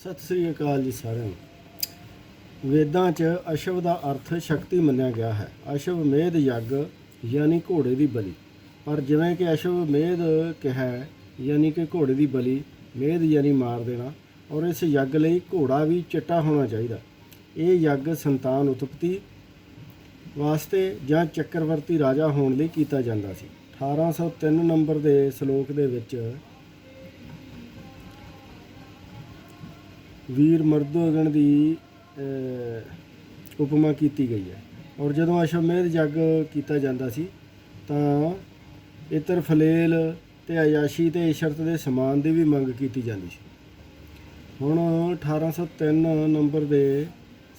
ਸਤਿ ਸ੍ਰੀ ਅਕਾਲ ਜੀ ਸਾਰਿਆਂ ਨੂੰ। ਵੇਦਾਂ 'ਚ ਅਸ਼ਵ ਦਾ ਅਰਥ ਸ਼ਕਤੀ ਮੰਨਿਆ ਗਿਆ ਹੈ। ਅਸ਼ਵ ਮੇਧ ਯੱਗ ਯਾਨੀ ਘੋੜੇ ਦੀ ਬਲੀ। ਪਰ ਜਿਵੇਂ ਕਿ ਅਸ਼ਵ ਮੇਧ ਕਿਹਾ ਯਾਨੀ ਕਿ ਘੋੜੇ ਦੀ ਬਲੀ, ਮੇਧ ਯਾਨੀ ਮਾਰ ਦੇਣਾ, ਔਰ ਇਸ ਯੱਗ ਲਈ ਘੋੜਾ ਵੀ ਚਿੱਟਾ ਹੋਣਾ ਚਾਹੀਦਾ। ਇਹ ਯੱਗ ਸੰਤਾਨ ਉਤਪਤੀ ਵਾਸਤੇ ਜਾਂ ਚੱਕਰਵਰਤੀ ਰਾਜਾ ਹੋਣ ਲਈ ਕੀਤਾ ਜਾਂਦਾ ਸੀ। 1803 ਨੰਬਰ ਦੇ ਸ਼ਲੋਕ ਦੇ ਵਿੱਚ ਵੀਰ ਮਰਦੋਗਣ ਦੀ ਉਪਮਾ ਕੀਤੀ ਗਈ ਹੈ। ਔਰ ਜਦੋਂ ਅਸ਼ਵਮੇਧ ਯੱਗ ਕੀਤਾ ਜਾਂਦਾ ਸੀ, ਤਾਂ ਇਤਰ ਫਲੇਲ ਤੇ ਆਯਾਸ਼ੀ ਤੇ ਇਸ਼ਰਤ ਦੇ ਸਮਾਨ ਦੀ ਵੀ ਮੰਗ ਕੀਤੀ ਜਾਂਦੀ ਸੀ। ਹੁਣ 1803 ਨੰਬਰ ਦੇ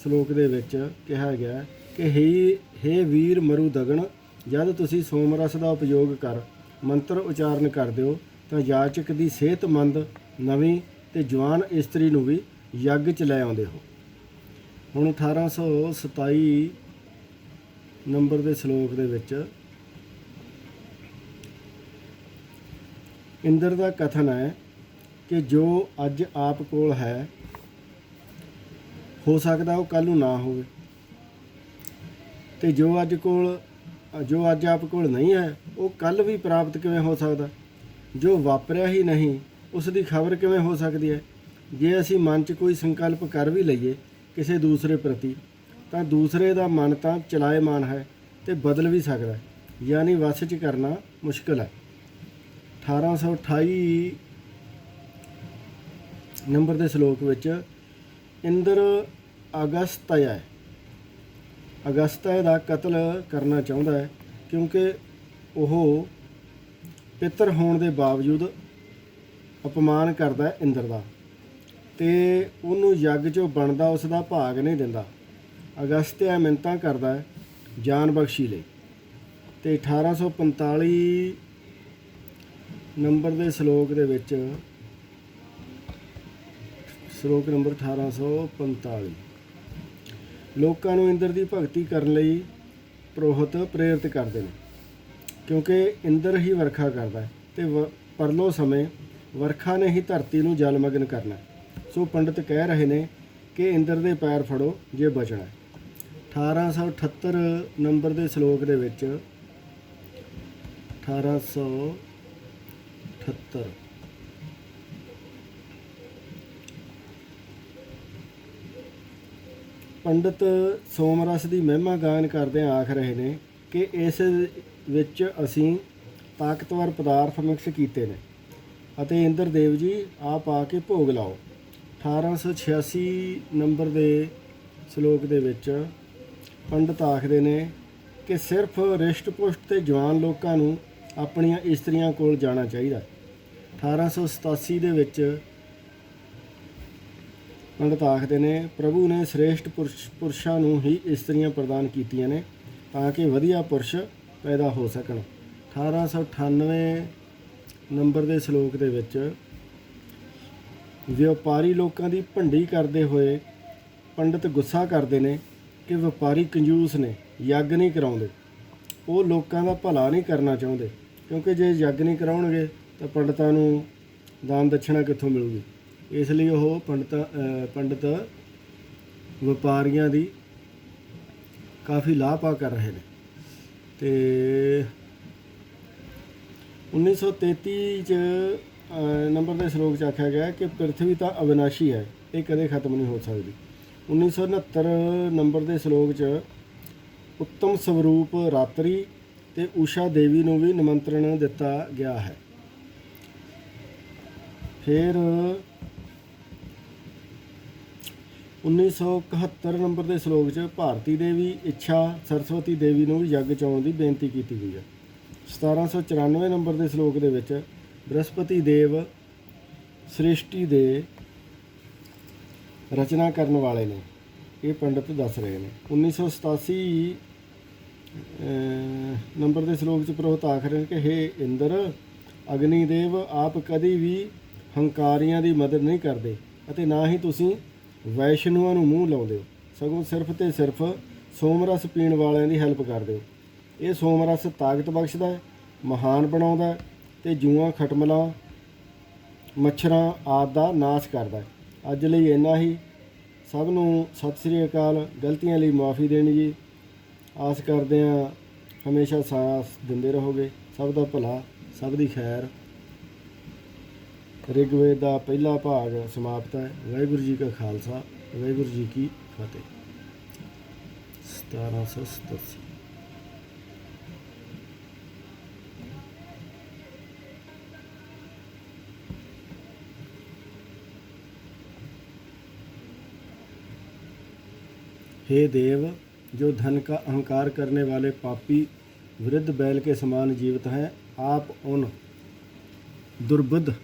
ਸ਼ਲੋਕ ਦੇ ਵਿੱਚ ਕਿਹਾ ਗਿਆ ਕਿ ਹੇ ਹੇ ਵੀਰ ਮਰੂ ਦਗਣ, ਜਦ ਤੁਸੀਂ ਸੋਮ ਰਸ ਦਾ ਉਪਯੋਗ ਕਰ, ਮੰਤਰ ਉਚਾਰਨ ਕਰਦੇ ਹੋ ਤਾਂ ਯਾਚਕ ਦੀ ਸਿਹਤਮੰਦ ਨਵੀਂ ਤੇ ਜਵਾਨ ਇਸਤਰੀ ਨੂੰ ਵੀ ਯੱਗ ਚ ਲੈ ਆਉਂਦੇ ਹੋ। ਹੁਣ 1827 ਨੰਬਰ ਦੇ ਸ਼ਲੋਕ ਦੇ ਵਿੱਚ ਇੰਦਰ ਦਾ ਕਥਨ ਹੈ ਕਿ ਜੋ ਅੱਜ ਆਪ ਕੋਲ ਹੈ, ਹੋ ਸਕਦਾ ਉਹ ਕੱਲ ਨੂੰ ਨਾ ਹੋਵੇ। ਤੇ ਜੋ ਅੱਜ ਕੋਲ, ਜੋ ਅੱਜ ਆਪ ਕੋਲ ਨਹੀਂ ਹੈ, ਉਹ ਕੱਲ ਵੀ ਪ੍ਰਾਪਤ ਕਿਵੇਂ ਹੋ ਸਕਦਾ? ਜੋ ਵਾਪਰਿਆ ਹੀ ਨਹੀਂ, ਉਸ ਦੀ ਖਬਰ ਕਿਵੇਂ ਹੋ ਸਕਦੀ ਹੈ? ਜੇ ਅਸੀਂ ਮਨ 'ਚ ਕੋਈ ਸੰਕਲਪ ਕਰ ਵੀ ਲਈਏ ਕਿਸੇ ਦੂਸਰੇ ਪ੍ਰਤੀ, ਤਾਂ ਦੂਸਰੇ ਦਾ ਮਨ ਤਾਂ ਚਲਾਇਮਾਨ ਹੈ ਤੇ ਬਦਲ ਵੀ ਸਕਦਾ ਹੈ। ਯਾਨੀ ਵਸ 'ਚ ਕਰਨਾ ਮੁਸ਼ਕਲ ਹੈ। 1828 ਨੰਬਰ ਦੇ ਸ਼ਲੋਕ ਵਿੱਚ ਇੰਦਰ ਅਗਸਤਯ ਹੈ। ਅਗਸਤਯ ਦਾ ਕਤਲ ਕਰਨਾ ਚਾਹੁੰਦਾ ਹੈ ਕਿਉਂਕਿ ਉਹ ਪਿੱਤਰ ਹੋਣ ਦੇ ਬਾਵਜੂਦ ਅਪਮਾਨ ਕਰਦਾ ਹੈ ਇੰਦਰ ਦਾ। ਤੇ ਉਹਨੂੰ ਯੱਗ 'ਚੋਂ ਬਣਦਾ ਉਸ ਦਾ ਭਾਗ ਨਹੀਂ ਦਿੰਦਾ। ਅਗਸਤਿਆ ਮਿੰਤਾਂ ਕਰਦਾ ਹੈ, ਜਾਨ ਬਖਸ਼ੀ ਲਈ। ਤੇ 1845 ਨੰਬਰ ਦੇ ਸ਼ਲੋਕ ਦੇ ਵਿੱਚ, ਸ਼ਲੋਕ ਨੰਬਰ 1845 ਲੋਕਾਂ ਨੂੰ ਇੰਦਰ ਦੀ ਭਗਤੀ ਕਰਨ ਲਈ ਪ੍ਰੋਹਤ ਪ੍ਰੇਰਿਤ ਕਰਦੇ ਨੇ, ਕਿਉਂਕਿ ਇੰਦਰ ਹੀ ਵਰਖਾ ਕਰਦਾ ਹੈ ਤੇ ਵ- ਪਰਲੋ ਸਮੇਂ ਵਰਖਾ ਨੇ ਹੀ ਧਰਤੀ ਨੂੰ ਜਲਮਗਨ ਕਰਨਾ ਸੋ ਪੰਡਿਤ ਕਹਿ ਰਹੇ ਨੇ ਕਿ ਇੰਦਰ ਦੇ ਪੈਰ ਫੜੋ, ਜੇ ਬਚਣਾ ਹੈ। 1878 ਨੰਬਰ ਦੇ ਸ਼ਲੋਕ ਦੇ ਵਿੱਚ 1878 ਪੰਡਿਤ ਸੋਮਰਸ ਦੀ ਮਹਿਮਾ ਗਾਇਨ ਕਰਦੇ ਆਖ ਰਹੇ ਨੇ ਕਿ ਇਸ ਵਿੱਚ ਅਸੀਂ ਤਾਕਤਵਰ ਪਦਾਰਥ ਮਿਕਸ ਕੀਤੇ ਨੇ ਅਤੇ ਇੰਦਰ ਦੇਵ ਜੀ, ਆਪ ਆ ਕੇ ਭੋਗ ਲਾਓ 1886 ਨੰਬਰ ਦੇ ਸ਼ਲੋਕ ਦੇ ਵਿੱਚ ਪੰਡਿਤ ਆਖਦੇ ਨੇ ਕਿ ਸਿਰਫ ਰਿਸ਼ਟ ਪੁਸ਼ਟ ਤੇ ਜਵਾਨ ਲੋਕਾਂ ਨੂੰ ਆਪਣੀਆਂ ਇਸਤਰੀਆਂ ਕੋਲ ਜਾਣਾ ਚਾਹੀਦਾ ਹੈ। 1887 ਦੇ ਵਿੱਚ ਪੰਡਿਤ ਆਖਦੇ ਨੇ, ਪ੍ਰਭੂ ਨੇ ਸ੍ਰੇਸ਼ਟ ਪੁਰਸ਼, ਪੁਰਸ਼ਾਂ ਨੂੰ ਹੀ ਇਸਤਰੀਆਂ ਪ੍ਰਦਾਨ ਕੀਤੀਆਂ ਨੇ ਤਾਂ ਕਿ ਵਧੀਆ ਪੁਰਸ਼ ਪੈਦਾ ਹੋ ਸਕਣ 1898 ਨੰਬਰ ਦੇ ਸ਼ਲੋਕ ਦੇ ਵਿੱਚ ਵਪਾਰੀ ਲੋਕਾਂ ਦੀ ਭੰਡੀ ਕਰਦੇ ਹੋਏ ਪੰਡਿਤ ਗੁੱਸਾ ਕਰਦੇ ਨੇ ਕਿ ਵਪਾਰੀ ਕੰਜੂਸ ਨੇ, ਯੱਗ ਨਹੀਂ ਕਰਾਉਂਦੇ। ਉਹ ਲੋਕਾਂ ਦਾ ਭਲਾ ਨਹੀਂ ਕਰਨਾ ਚਾਹੁੰਦੇ, ਕਿਉਂਕਿ ਜੇ ਯੱਗ ਨਹੀਂ ਕਰਾਉਣਗੇ ਤਾਂ ਪੰਡਤਾਂ ਨੂੰ ਦਾਨ ਦక్షిਣਾ ਕਿੱਥੋਂ ਮਿਲੂਗੀ? ਇਸ ਲਈ ਉਹ ਪੰਡਤ ਪੰਡਿਤ ਵਪਾਰੀਆਂ ਦੀ ਕਾਫੀ ਲਾਪਾ ਕਰ ਰਹੇ ਨੇ। ਤੇ 1933 ਚ ਨੰਬਰ ਦੇ ਸ਼ਲੋਕ ਚ ਆਖਿਆ ਗਿਆ ਕਿ ਪ੍ਰithvi ਤਾਂ ਅਵਿਨਾਸ਼ੀ ਹੈ, ਇਹ ਕਦੇ ਖਤਮ ਨਹੀਂ ਹੋ ਸਕਦੀ। 1969 ਨੰਬਰ ਦੇ ਸ਼ਲੋਕ ਚ ਉੱਤਮ ਸਵਰੂਪ ਰਾਤਰੀ ਤੇ ਊਸ਼ਾ ਦੇਵੀ ਨੂੰ ਵੀ ਨਿਮੰਤਰਣ ਦਿੱਤਾ ਗਿਆ ਹੈ। ਫਿਰ 1971 ਨੰਬਰ ਦੇ ਸ਼ਲੋਕ 'ਚ ਭਾਰਤੀ ਦੇਵੀ ਇੱਛਾ ਸਰਸਵਤੀ ਦੇਵੀ ਨੂੰ ਵੀ ਯੱਗ ਚ ਦੀ ਬੇਨਤੀ ਕੀਤੀ ਗਈ ਹੈ। 1794 ਨੰਬਰ ਦੇ ਸ਼ਲੋਕ ਦੇ ਵਿੱਚ ਬ੍ਰਹਸਪਤੀ ਦੇਵ ਸ੍ਰਿਸ਼ਟੀ ਦੇ ਰਚਨਾ ਕਰਨ ਵਾਲੇ ਨੇ। ਇਹ ਪੰਡਿਤ ਦੱਸ ਰਹੇ ਨੇ। 1987 ਅਹ, ਨੰਬਰ ਦੇ ਸ਼ਲੋਕ 'ਚ ਪ੍ਰੋਹਤ ਆਖ ਰਹੇ ਨੇ ਕਿ ਹੇ ਇੰਦਰ ਅਗਨੀ ਦੇਵ ਆਪ ਕਦੀ ਵੀ ਹੰਕਾਰੀਆਂ ਦੀ ਮਦਦ ਨਹੀਂ ਕਰਦੇ ਅਤੇ ਨਾ ਹੀ ਤੁਸੀਂ ਵੈਸ਼ਨੂਆਂ ਨੂੰ ਮੂੰਹ ਲਾਉਂਦੇ ਹੋ। ਸਗੋਂ ਸਿਰਫ ਤੇ ਸਿਰਫ ਸੋਮਰਸ ਪੀਣ ਵਾਲਿਆਂ ਦੀ ਹੈਲਪ ਕਰਦੇ ਹੋ। ਇਹ ਸੋਮਰਸ ਤਾਕਤ ਬਖਸ਼ਦਾ ਹੈ ਮਹਾਨ ਬਣਾਉਂਦਾ ਹੈ ਤੇ ਜੂਆਂ, ਖਟਮਲਾਂ, ਮੱਛਰਾਂ ਆਦਿ ਦਾ ਨਾਸ਼ ਕਰਦਾ ਹੈ। ਅੱਜ ਲਈ ਇੰਨਾ ਹੀ। ਸਭ ਨੂੰ ਸਤਿ ਸ੍ਰੀ ਅਕਾਲ। ਗਲਤੀਆਂ ਲਈ ਮਾਫੀ ਦੇਣੀ ਜੀ। ਆਸ ਕਰਦੇ ਹਾਂ ਹਮੇਸ਼ਾ ਸਾਥ ਦਿੰਦੇ ਰਹੋਗੇ। ਸਭ ਦਾ ਭਲਾ, ਸਭ ਦੀ ਖੈਰ। ਰਿਗਵੇਦ ਦਾ ਪਹਿਲਾ ਭਾਗ ਸਮਾਪਤ ਹੈ। ਵਾਹਿਗੁਰੂ ਜੀ ਕਾ ਖਾਲਸਾ, ਵਾਹਿਗੁਰੂ ਜੀ ਕੀ ਫਤਿਹ। 1787 हे देव, जो धन का अहंकार करने वाले पापी वृद्ध बैल के समान जीवित हैं, आप उन दुर्बुद्ध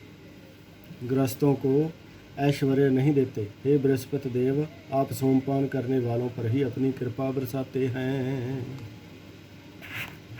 ग्रस्तों को ऐश्वर्य नहीं देते। हे बृहस्पति देव, आप सोमपान करने वालों पर ही अपनी कृपा बरसाते हैं।